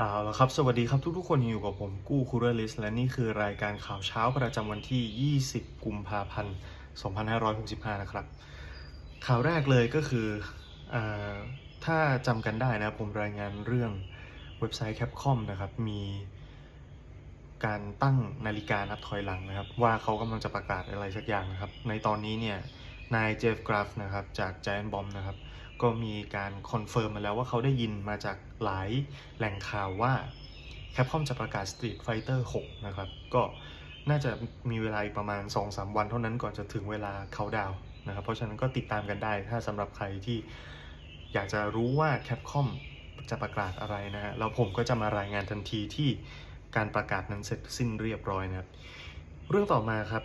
เอาละครับ สวัสดีครับทุกๆ คนอยู่กับผมกู้คูเรลิสและนี่คือรายการข่าวเช้าประจำวันที่ 20 กุมภาพันธ์ 2565 นะครับ ข่าวแรกเลยก็คืออถ้าจำกันได้นะผมรายงานเรื่องเว็บไซต์ Capcom นะครับ มีการตั้งนาฬิกานับถอยหลังนะครับ ว่าเขากำลังจะประกาศอะไรสักอย่างนะครับ ในตอนนี้เนี่ยนายเจฟกราฟนะครับจาก Giant Bomb นะครับ ก็มีการคอนเฟิร์มมาแล้วว่าเขาได้ยินมาจากหลายแหล่งข่าวว่า Capcom จะประกาศ Street Fighter 6 นะครับ ก็น่าจะมีเวลาอีกประมาณ 2-3 วันเท่านั้นก่อนจะถึงเวลาเขาดาวน์นะครับ เพราะฉะนั้นก็ติดตามกันได้ ถ้าสำหรับใครที่อยากจะรู้ว่า Capcom จะประกาศอะไรนะฮะแล้วผมก็จะมารายงานทันทีที่การประกาศนั้นเสร็จสิ้นเรียบร้อยนะครับ เรื่องต่อมาครับ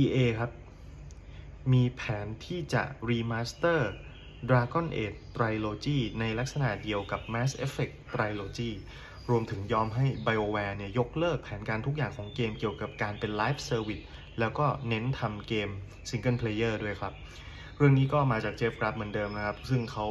EA ครับ มีแผนที่จะรีมาสเตอร์ Dragon Age Trilogy ในลักษณะเดียวกับ Mass Effect Trilogy รวมถึงยอมให้ BioWare เนี่ยยกเลิกแผนการทุกอย่างของเกมเกี่ยวกับการเป็น Live Service แล้วก็เน้นทำเกม Single Player ด้วยครับ เรื่องนี้ก็มาจากเจฟกราฟเหมือนเดิมนะครับ ซึ่งเขา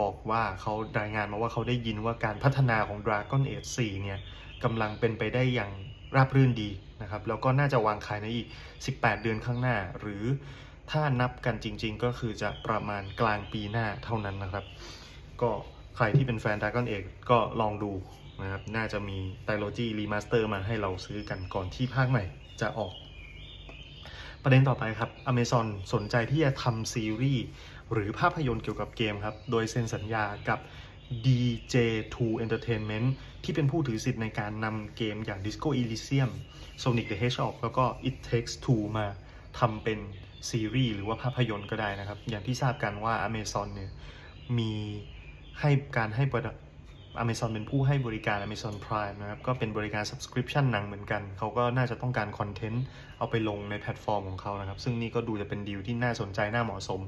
บอกว่าเขารายงานมาว่าเขาได้ยินว่าการพัฒนาของ Dragon Age 4 เนี่ยกำลังเป็นไปได้อย่างราบรื่นดีนะครับ แล้วก็น่าจะวางขายในอีก 18 เดือนข้างหน้า หรือ ถ้านับกันจริง ๆ ก็คือจะประมาณกลางปีหน้าเท่านั้นนะครับ ก็ใครที่เป็นแฟน Dragon Age ก็ลองดูนะครับ น่าจะมี Trilogy Remaster มาให้เราซื้อกันก่อนที่ภาคใหม่จะออก ประเด็นต่อไปครับ Amazon สนใจที่จะทำซีรีส์หรือภาพยนตร์เกี่ยวกับเกมครับ โดยเซ็นสัญญากับ DJ2 Entertainment ที่เป็นผู้ถือสิทธิ์ในการนำเกมอย่าง Disco Elysium Sonic the Hedgehog แล้วก็ It Takes Two มาทำเป็น ซีรีส์หรือว่าภาพยนตร์ก็ได้นะครับ อย่างที่ทราบกันว่า Amazon เนี่ยมีให้การให้บริ Amazon เป็นผู้ให้บริการ Amazon Prime นะครับ ก็เป็นบริการ subscription หนังเหมือนกัน เขาก็น่าจะต้องการคอนเทนต์เอาไปลงในแพลตฟอร์มของเขานะครับ ซึ่งนี่ก็ดูจะเป็นดีลที่น่าสนใจ น่าเหมาะสม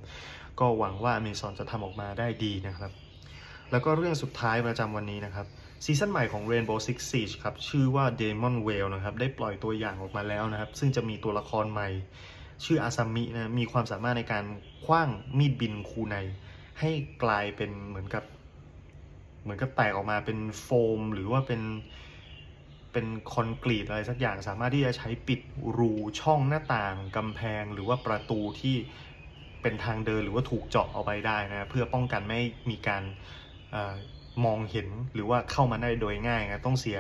ก็หวังว่า Amazon จะทำออกมาได้ดีนะครับ แล้วก็เรื่องสุดท้ายประจำวันนี้นะครับซีซั่นใหม่ของ Rainbow Six Siege ครับ ชื่อว่า Demon Whale นะครับ ได้ปล่อยตัวอย่างออกมาแล้วนะครับ ซึ่งจะมีตัวละครใหม่ ชื่ออาซามินะมีความสามารถในการคว้างมีดบินคูไนให้กลายเป็นเหมือนกับเหมือนกับแตกออกมาเป็นโฟม หรือว่าเป็นเป็นคอนกรีตอะไรสักอย่างสามารถที่จะใช้ปิดรูช่องหน้าต่างกำแพงหรือว่าประตูที่เป็นทางเดินหรือว่าถูกเจาะเอาไปได้นะเพื่อป้องกันไม่มีการ มองเห็นหรือว่าเข้ามาได้โดยง่ายนะต้องเสีย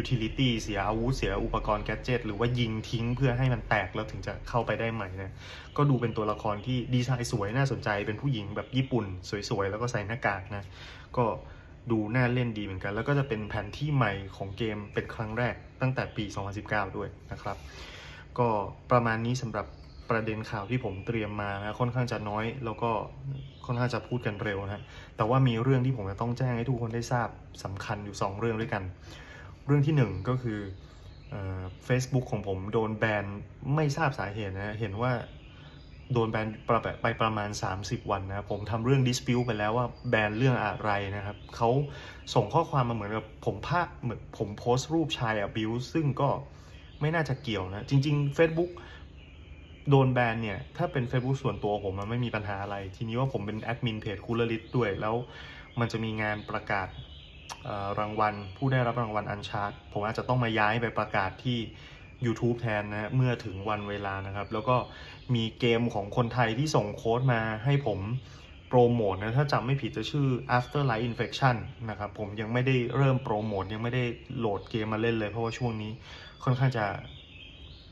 utility เสียอาวุธเสียอุปกรณ์แกจิตหรือว่ายิงทิ้งเพื่อให้มันแตกแล้วถึงจะเข้าไปได้ใหม่นะก็ดูเป็นตัวละครที่ดีไซน์สวยน่าสนใจเป็นผู้หญิงแบบญี่ปุ่น สวยๆ แล้วก็ใส่หน้ากากนะ ก็ดูน่าเล่นดีเหมือนกัน แล้วก็จะเป็นแผนที่ใหม่ของเกมเป็นครั้งแรกตั้งแต่ปี 2019 ด้วยนะครับ ก็ประมาณนี้สำหรับ ประเด็นข่าวที่ผมเตรียมมานะค่อนข้างจะน้อย แล้วก็ค่อนข้างจะพูดกันเร็วนะแต่ว่ามีเรื่องที่ผมจะต้องแจ้งให้ทุกคนได้ทราบสำคัญอยู่ 2 เรื่องด้วยกัน เรื่องที่ 1 ก็คือเฟซบุ๊กของผมโดนแบนไม่ทราบสาเหตุนะเห็นว่าโดนแบนประไปประมาณ 30 วันนะผมทำเรื่องดิสพิวไปแล้วว่าแบนเรื่องอะไรนะครับเขาส่งข้อความมาเหมือนกับผมภาพเหมือนผมโพสต์รูปชายอะบิวซึ่งก็ไม่น่าจะเกี่ยวนะ จริง ๆ Facebook โดนแบนเนี่ย ถ้าเป็น Facebook ส่วนตัวผมมันไม่มีปัญหาอะไร ทีนี้ว่าผมเป็นแอดมินเพจคูลลิสด้วย แล้วมันจะมีงานประกาศรางวัล ผู้ได้รับรางวัลอันชาร์ตผมอาจจะต้องมาย้ายไปประกาศที่ YouTube แทนนะเมื่อถึงวันเวลานะครับ แล้วก็มีเกมของคนไทยที่ส่งโค้ดมาให้ผมโปรโมทนะ ถ้าจำไม่ผิดจะชื่อ Afterlife Infection นะครับ ผมยังไม่ได้เริ่มโปรโมทยังไม่ได้โหลดเกมมาเล่นเลย เพราะว่าช่วงนี้ค่อนข้างจะ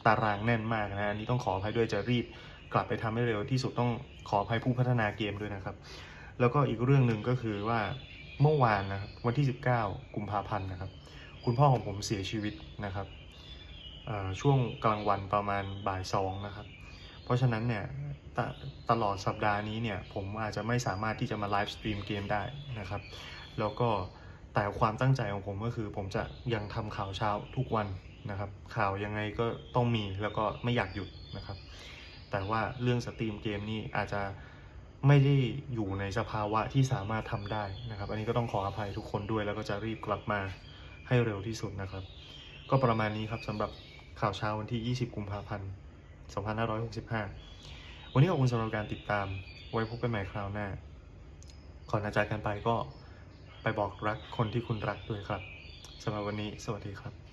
ตารางแน่นมากนะอันนี้ต้องขออภัยด้วยจะรีบกลับไปทำให้เร็วที่สุดต้องขออภัยผู้พัฒนาเกมด้วยนะครับ แล้วก็อีกเรื่องหนึ่งก็คือว่าเมื่อวานนะครับวันที่ 19 กุมภาพันธ์นะครับ คุณพ่อของผมเสียชีวิตนะครับช่วงกลางวันประมาณบ่ายสองนะครับ เพราะฉะนั้นเนี่ยตตลอดสัปดาห์นี้เนี่ยผมอาจจะไม่สามารถที่จะมาไลฟ์สตรีมเกมได้นะครับ แล้วก็แต่ความตั้งใจของผมก็คือผมจะยังทำข่าวเช้าทุกวัน นะครับ ข่าวยังไงก็ต้องมีแล้วก็ไม่อยากหยุดนะครับ แต่ว่าเรื่องสตรีมเกมนี่อาจจะไม่ได้อยู่ในสภาวะที่สามารถทำได้นะครับ อันนี้ก็ต้องขออภัยทุกคนด้วย แล้วก็จะรีบกลับมาให้เร็วที่สุดนะครับ ก็ประมาณนี้ครับสำหรับข่าวเช้าวันที่ 20 กุมภาพันธ์ 2565 วันนี้ขอบคุณสำหรับการติดตาม ไว้พบกันใหม่คราวหน้า ก่อนจะจากกันไปก็ไปบอกรักคนที่คุณรักด้วยครับสำหรับวันนี้ สวัสดีครับ